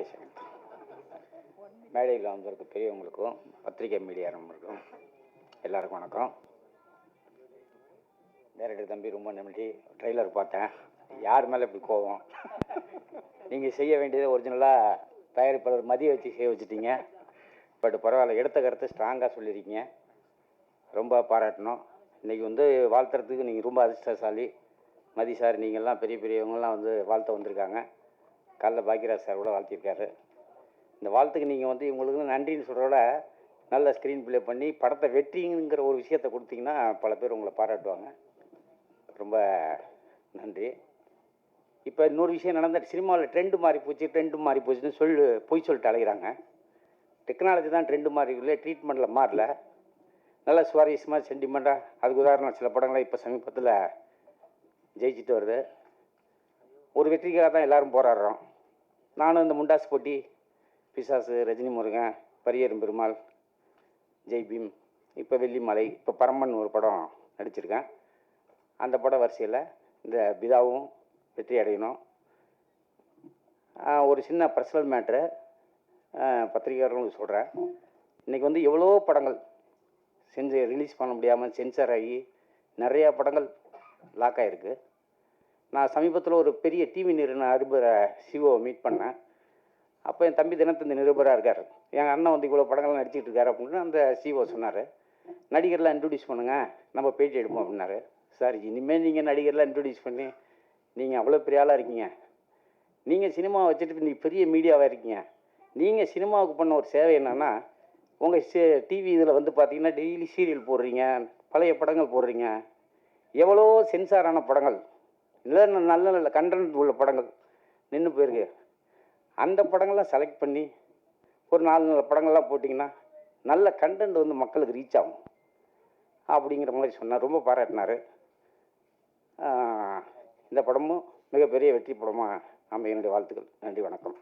பேசுகிறேன் மேடையில் வந்திருக்க பெரியவங்களுக்கும் பத்திரிகை மீடியா நண்பர்களுக்கும் எல்லாருக்கும் வணக்கம். டேரக்டர் தம்பி ரொம்ப நம்பி ட்ரெய்லர் பார்த்தேன். யார் மேலே இப்படி கோவம்? நீங்கள் செய்ய வேண்டியது ஒரிஜினலாக தயாரிப்பாளர் மதிய வச்சு செய்ய வச்சுட்டீங்க. பட் பரவாயில்ல எடுத்த கருத்து ஸ்ட்ராங்காக சொல்லியிருக்கீங்க. ரொம்ப பாராட்டணும். இன்றைக்கி வந்து வாழ்த்துறதுக்கு நீங்கள் ரொம்ப அதிர்ஷ்டசாலி. மதி சார் நீங்கள்லாம் பெரிய பெரியவங்கள்லாம் வந்து வாழ்த்த வந்திருக்காங்க. காலைல பாக்கியராஜ் சார் கூட வாழ்த்திருக்காரு இந்த வாழ்த்துக்கு நீங்கள் வந்து இவங்களுக்கு நன்றின்னு சொல்கிறோட நல்ல ஸ்க்ரீன் ப்ளே பண்ணி படத்தை வெற்றிங்கிற ஒரு விஷயத்தை கொடுத்தீங்கன்னா பல பேர் உங்களை பாராட்டுவாங்க. ரொம்ப நன்றி. இப்போ இன்னொரு விஷயம் நடந்த சினிமாவில் ட்ரெண்டு மாறி போச்சு ட்ரெண்டு மாறி போச்சுன்னு சொல்லு பொய் சொல்லிட்டு அலைகிறாங்க டெக்னாலஜி தான் ட்ரெண்டு மாறி இல்லை ட்ரீட்மெண்ட்டில் மாறல. நல்ல சுவாரஸ்யமாக சென்டிமெண்ட்டாக அதுக்கு உதாரணம் சில படங்களை இப்போ சமீபத்தில் ஜெயிச்சுட்டு வருது. ஒரு வெற்றிக்காக தான் எல்லோரும் போராடுறோம். நானும் இந்த முண்டாஸ் போட்டி பிசாசு ரஜினி முருகன் பரியரும் பெருமாள் ஜெய்பீம் இப்போ வெள்ளிமலை இப்போ பரமன் ஒரு படம் நடிச்சிருக்கேன். அந்த பட வரிசையில் இந்த பிதாவும் வெற்றி அடையணும். ஒரு சின்ன பர்சனல் மேட்ரு பத்திரிகையாளர்களுக்கு சொல்கிறேன் இன்றைக்கி வந்து எவ்வளோ படங்கள் செஞ்சு ரிலீஸ் பண்ண முடியாமல் சென்சார் ஆகி நிறையா படங்கள் லாக் ஆகிருக்கு நான் சமீபத்தில் ஒரு பெரிய டிவி நிறுவன அதிபரை சிஓ மீட் பண்ணேன். அப்போ என் தம்பி தினத்தந்தி நிருபராக இருக்கார். எங்கள் அண்ணன் வந்து இவ்வளோ படங்கள்லாம் நடிச்சிட்டு இருக்காரு அப்படின்னு அந்த சிஓ சொன்னார். நடிகர்லாம் இன்ட்ரடியூஸ் பண்ணுங்கள் நம்ம பேட்டி எடுப்போம் அப்படின்னாரு. சார் இனிமேல் நீங்கள் நடிகர்லாம் இன்ட்ரடியூஸ் பண்ணி நீங்கள் அவ்வளோ பெரிய ஆளாக இருக்கீங்க. நீங்கள் சினிமா வச்சுட்டு நீ பெரிய மீடியாவாக இருக்கீங்க. நீங்கள் சினிமாவுக்கு பண்ண ஒரு சேவை என்னென்னா உங்கள் சே டிவி இதில் வந்து பார்த்தீங்கன்னா டெய்லி சீரியல் போடுறீங்க பழைய படங்கள் போடுறீங்க. எவ்வளோ சென்சாரான படங்கள் இல்லை நல்ல நல்ல கண்டென்ட் உள்ள படங்கள் நின்று போயிருக்கு. அந்த படங்கள்லாம் செலக்ட் பண்ணி ஒரு நாலு நாலு படங்கள்லாம் போட்டிங்கன்னா நல்ல கண்டென்ட் வந்து மக்களுக்கு ரீச் ஆகும். அப்படிங்கிற மாதிரி சொன்னார். ரொம்ப பாராட்டினார். இந்த படமும் மிகப்பெரிய வெற்றி படமாக அமைய என்னுடைய வாழ்த்துக்கள். நன்றி வணக்கம்.